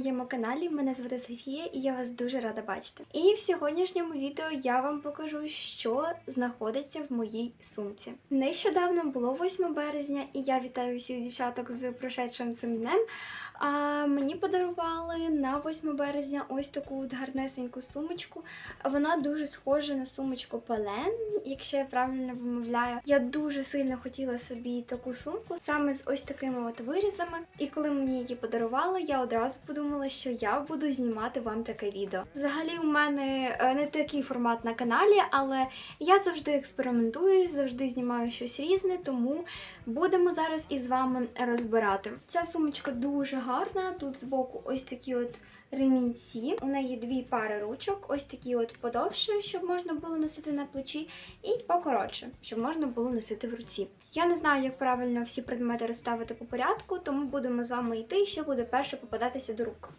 моєму каналі. Мене звати Софія і я вас дуже рада бачити. І в сьогоднішньому відео я вам покажу, що знаходиться в моїй сумці. Нещодавно було 8 березня, і я вітаю всіх дівчаток з прошедшим цим днем. А мені подарували на 8 березня ось таку от гарнесеньку сумочку. Вона дуже схожа на сумочку Пелен, якщо я правильно вимовляю. Я дуже сильно хотіла собі таку сумку, саме з ось такими от вирізами. І коли мені її подарували, я одразу подумала, що я буду знімати вам таке відео. Взагалі, у мене е, не такий формат на каналі, але я завжди експериментую, завжди знімаю щось різне, тому будемо зараз із вами розбирати. Ця сумочка дуже гарна. Тут збоку ось такі от ремінці. У неї дві пари ручок, ось такі от подовше, щоб можна було носити на плечі, і покоротше, щоб можна було носити в руці. Я не знаю, як правильно всі предмети розставити по порядку, тому будемо з вами йти, що буде перше попадатися до рук.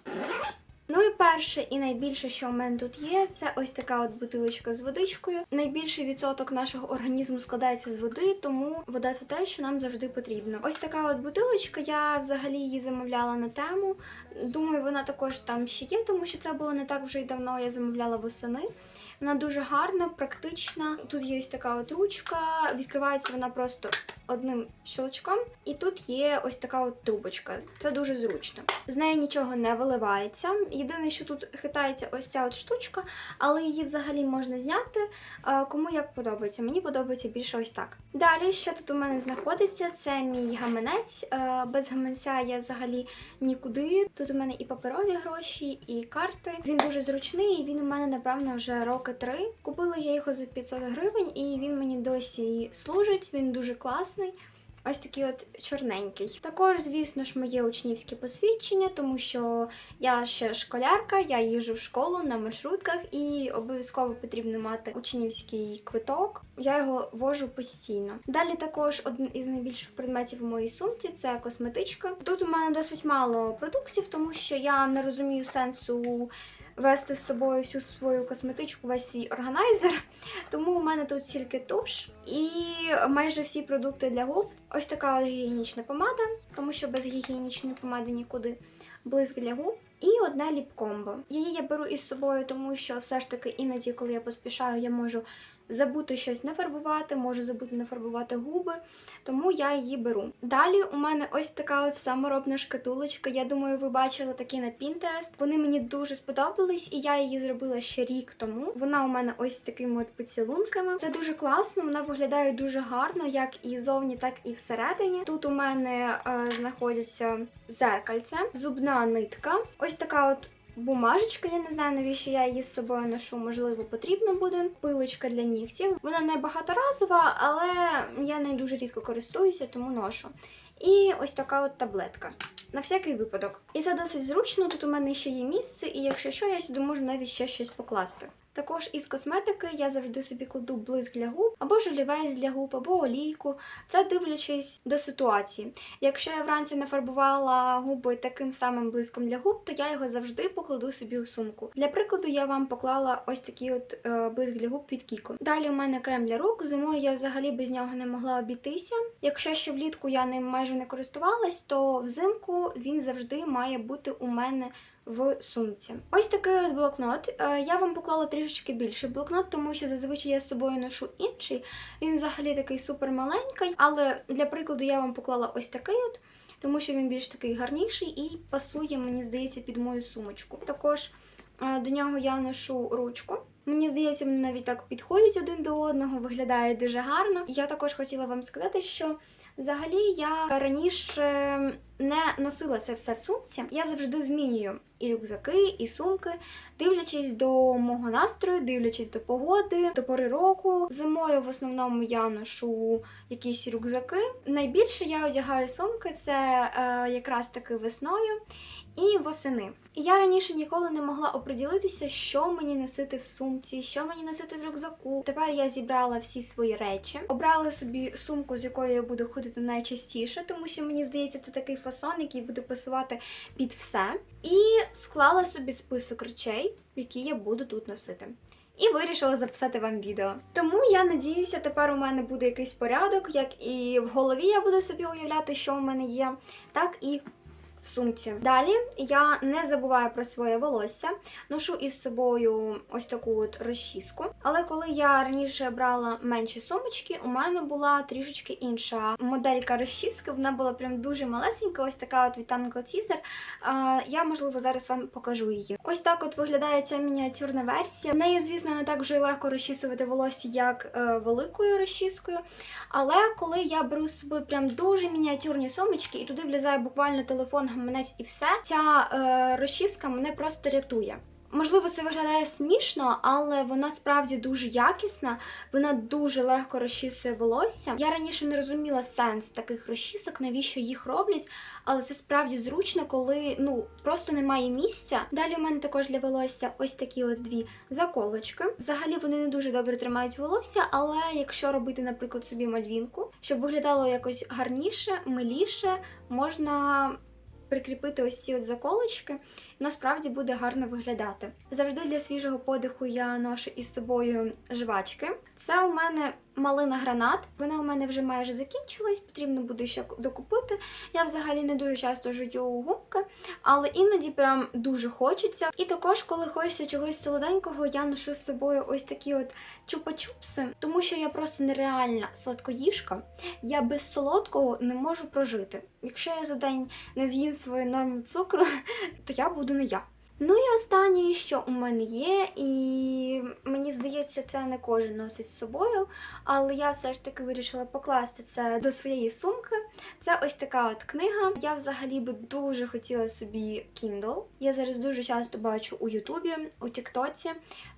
Ну і перше і найбільше, що у мене тут є, це ось така от бутилочка з водичкою. Найбільший відсоток нашого організму складається з води, тому вода це те, що нам завжди потрібно. Ось така от бутилочка. Я взагалі її замовляла на тему. Думаю, вона також там ще є, тому що це було не так вже й давно. Я замовляла восени. Вона дуже гарна, практична. Тут є ось така от ручка, відкривається вона просто одним щелчком. І тут є ось така от трубочка. Це дуже зручно. З неї нічого не виливається. Єдине, що тут хитається ось ця от штучка, але її взагалі можна зняти. е, Кому як подобається. Мені подобається більше ось так. Далі, що тут у мене знаходиться, це мій гаманець. Е, Без гаманця я взагалі нікуди. Тут у мене і паперові гроші, і карти. Він дуже зручний, і він у мене, напевно, вже роки три. Купила я його за 500 гривень, і він мені досі служить. Він дуже класний. Ось такий от чорненький. Також, звісно ж, моє учнівське посвідчення, тому що я ще школярка, я їжджу в школу на маршрутках і обов'язково потрібно мати учнівський квиток. Я його вожу постійно. Далі також один із найбільших предметів у моїй сумці це косметичка. Тут у мене досить мало продуктів, тому що я не розумію сенсу вести з собою всю свою косметичку, весь свій органайзер. Тому у мене тут тільки туш і майже всі продукти для губ. Ось така гігієнічна помада, тому що без гігієнічної помади нікуди. Блиск для губ. І одна ліп-комбо. Її я беру із собою, тому що все ж таки іноді, коли я поспішаю, я можу забути щось нафарбувати, можу забути нафарбувати губи, тому я її беру. Далі у мене ось така от саморобна шкатулочка. Я думаю, ви бачили такі на Pinterest. Вони мені дуже сподобались, і я її зробила ще рік тому. Вона у мене ось такими от поцілунками. Це дуже класно, вона виглядає дуже гарно, як і зовні, так і всередині. Тут у мене е, знаходяться зеркальце, зубна нитка, ось така от. Бумажечка, я не знаю, навіщо я її з собою ношу, можливо, потрібно буде. Пилочка для нігтів. Вона не багаторазова, але я нею дуже рідко користуюся, тому ношу. І ось така от таблетка. На всякий випадок. І це досить зручно. Тут у мене ще є місце, і якщо що, я сюди можу навіть ще щось покласти. Також із косметики я завжди собі кладу блиск для губ, або жалівець для губ, або олійку. Це дивлячись до ситуації. Якщо я вранці нафарбувала губи таким самим блиском для губ, то я його завжди покладу собі у сумку. Для прикладу, я вам поклала ось такий от е, блиск для губ від Кіко. Далі у мене крем для рук. Зимою я взагалі без нього не могла обійтися. Якщо ще влітку я ним майже не користувалась, то взимку він завжди має бути у мене в сумці. Ось такий от блокнот. Е, Я вам поклала трішечки більший блокнот, тому що зазвичай я з собою ношу інший. Він взагалі такий супер маленький, але для прикладу я вам поклала ось такий от. Тому що він більш такий гарніший і пасує, мені здається, під мою сумочку. Також е, до нього я ношу ручку. Мені здається, вони навіть так підходять один до одного, виглядає дуже гарно. Я також хотіла вам сказати, що взагалі я раніше не носила це все в сумці. Я завжди змінюю і рюкзаки, і сумки, дивлячись до мого настрою, дивлячись до погоди, до пори року. Зимою в основному я ношу якісь рюкзаки. Найбільше я одягаю сумки це е, якраз таки весною і восени. Я раніше ніколи не могла оприділитися, що мені носити в сумці, що мені носити в рюкзаку. Тепер я зібрала всі свої речі, обрала собі сумку, з якою я буду ходити найчастіше, тому що мені здається, це такий фасон, який буде пасувати під все. І склала собі список речей, які я буду тут носити. І вирішила записати вам відео. Тому я надіюся, тепер у мене буде якийсь порядок, як і в голові я буду собі уявляти, що у мене є, так і в сумці. Далі я не забуваю про своє волосся, ношу із собою ось таку от розчіску. Але коли я раніше брала менші сумочки, у мене була трішечки інша моделька розчіски. Вона була прям дуже малесенька, ось така от від Tangle Teaser. Я, можливо, зараз вам покажу її. Ось так от виглядає ця мініатюрна версія. Нею, звісно, не так вже легко розчісувати волосся, як е, великою розчіскою. Але коли я беру з собою прям дуже мініатюрні сумочки, і туди влізає буквально телефон, гаманець і все, ця е, розчіска мене просто рятує. Можливо, це виглядає смішно, але вона справді дуже якісна, вона дуже легко розчісує волосся. Я раніше не розуміла сенс таких розчісок, навіщо їх роблять, але це справді зручно, коли ну просто немає місця. Далі у мене також для волосся ось такі от дві заколочки. Взагалі вони не дуже добре тримають волосся, але якщо робити, наприклад, собі мальвінку, щоб виглядало якось гарніше, миліше, можна прикріпити ось ці от заколочки, насправді буде гарно виглядати. Завжди для свіжого подиху я ношу із собою жвачки. Це у мене малина гранат. Вона у мене вже майже закінчилась, потрібно буде ще докупити. Я взагалі не дуже часто жую губки, але іноді прям дуже хочеться. І також, коли хочеться чогось солоденького, я ношу з собою ось такі от чупа-чупси, тому що я просто нереальна сладкоїжка. Я без солодкого не можу прожити. Якщо я за день не з'їм свою норму цукру, то я буду не я. Ну і останнє, що у мене є, і мені здається, це не кожен носить з собою, але я все ж таки вирішила покласти це до своєї сумки. Це ось така от книга. Я взагалі би дуже хотіла собі Kindle. Я зараз дуже часто бачу у Ютубі, у Тіктоці,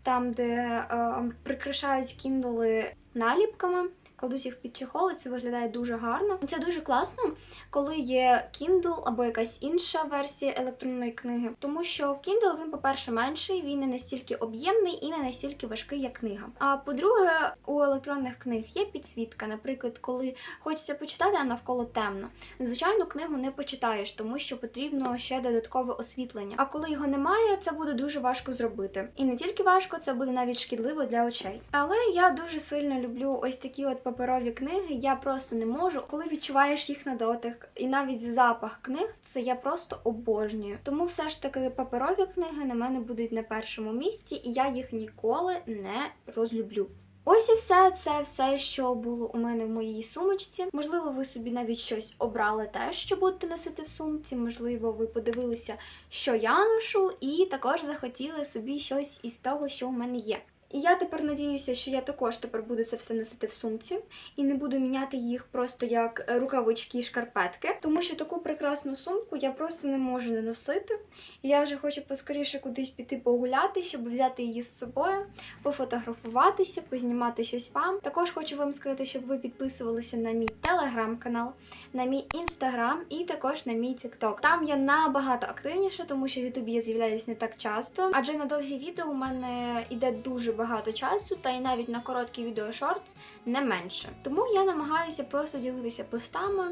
там, де е, прикрашають кіндли наліпками. Кладуть їх під чехол, і це виглядає дуже гарно. Це дуже класно, коли є Kindle або якась інша версія електронної книги. Тому що Kindle він, по-перше, менший, він не настільки об'ємний і не настільки важкий, як книга. А по-друге, у електронних книг є підсвітка. Наприклад, коли хочеться почитати, а навколо темно. Звичайно, книгу не почитаєш, тому що потрібно ще додаткове освітлення. А коли його немає, це буде дуже важко зробити. І не тільки важко, це буде навіть шкідливо для очей. Але я дуже сильно люблю ось такі от паперові книги. Я просто не можу, коли відчуваєш їх на дотик, і навіть запах книг, це я просто обожнюю. Тому все ж таки паперові книги на мене будуть на першому місці, і я їх ніколи не розлюблю. Ось і все, це все, що було у мене в моїй сумочці. Можливо, ви собі навіть щось обрали те, що будете носити в сумці. Можливо, ви подивилися, що я ношу, і також захотіли собі щось із того, що у мене є. І я тепер надіюся, що я також тепер буду це все носити в сумці і не буду міняти їх просто як рукавички і шкарпетки, тому що таку прекрасну сумку я просто не можу не носити. І я вже хочу поскоріше кудись піти погуляти, щоб взяти її з собою, пофотографуватися, познімати щось вам. Також хочу вам сказати, щоб ви підписувалися на мій телеграм-канал, на мій інстаграм і також на мій тікток. Там я набагато активніша, тому що в Ютубі я з'являюсь не так часто, адже на довгі відео у мене йде дуже багато часу, та й навіть на короткі відео шортс не менше. Тому я намагаюся просто ділитися постами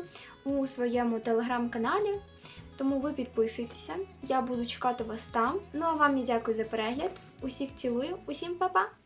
у своєму телеграм-каналі. Тому ви підписуйтеся, я буду чекати вас там. Ну а вам я дякую за перегляд. Усіх цілую, усім па-па!